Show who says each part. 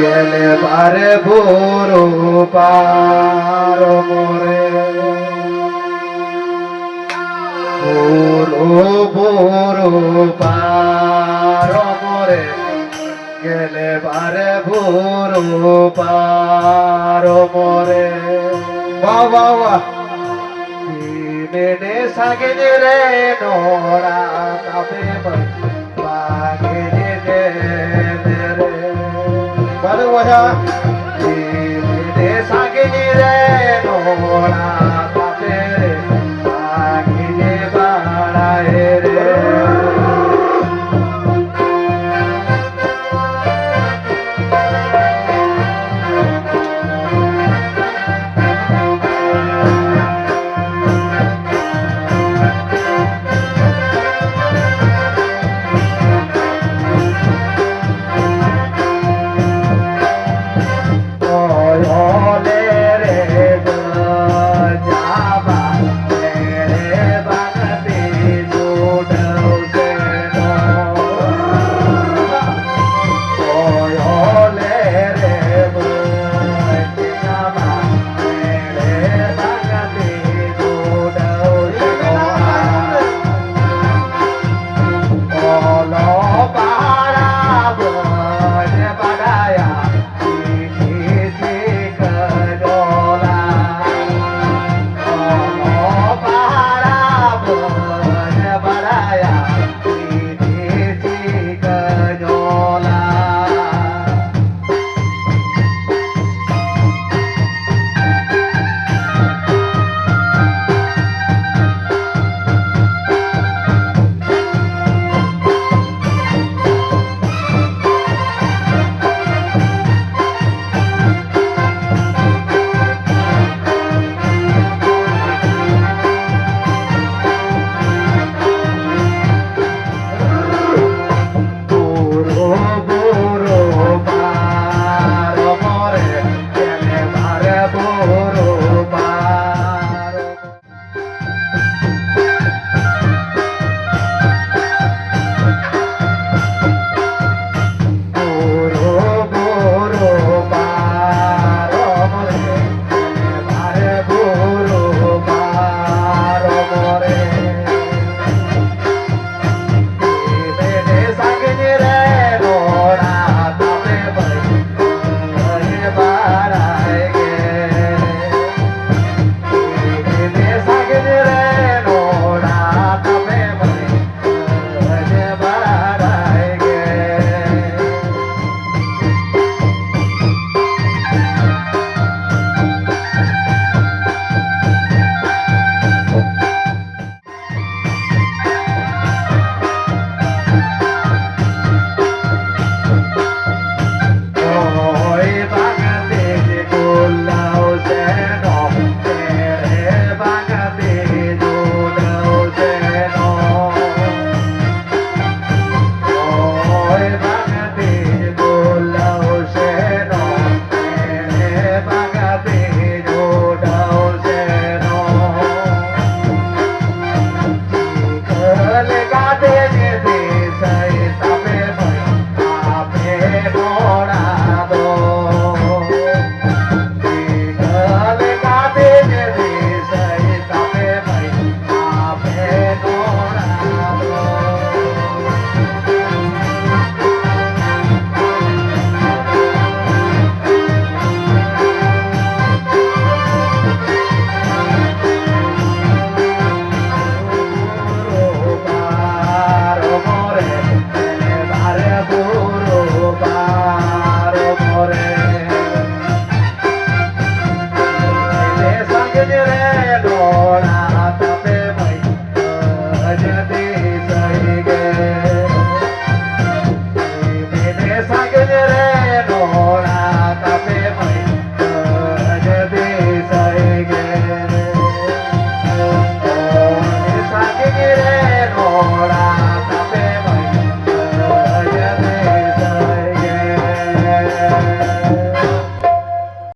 Speaker 1: গেলে বারে বুড়ো পার মরে বুড়ো বুড়ো পার মরে গেলে বারে বুড়ো পার মরে বাহ বাহ মেনে সাগে রে তাপে বাগে Obrigado.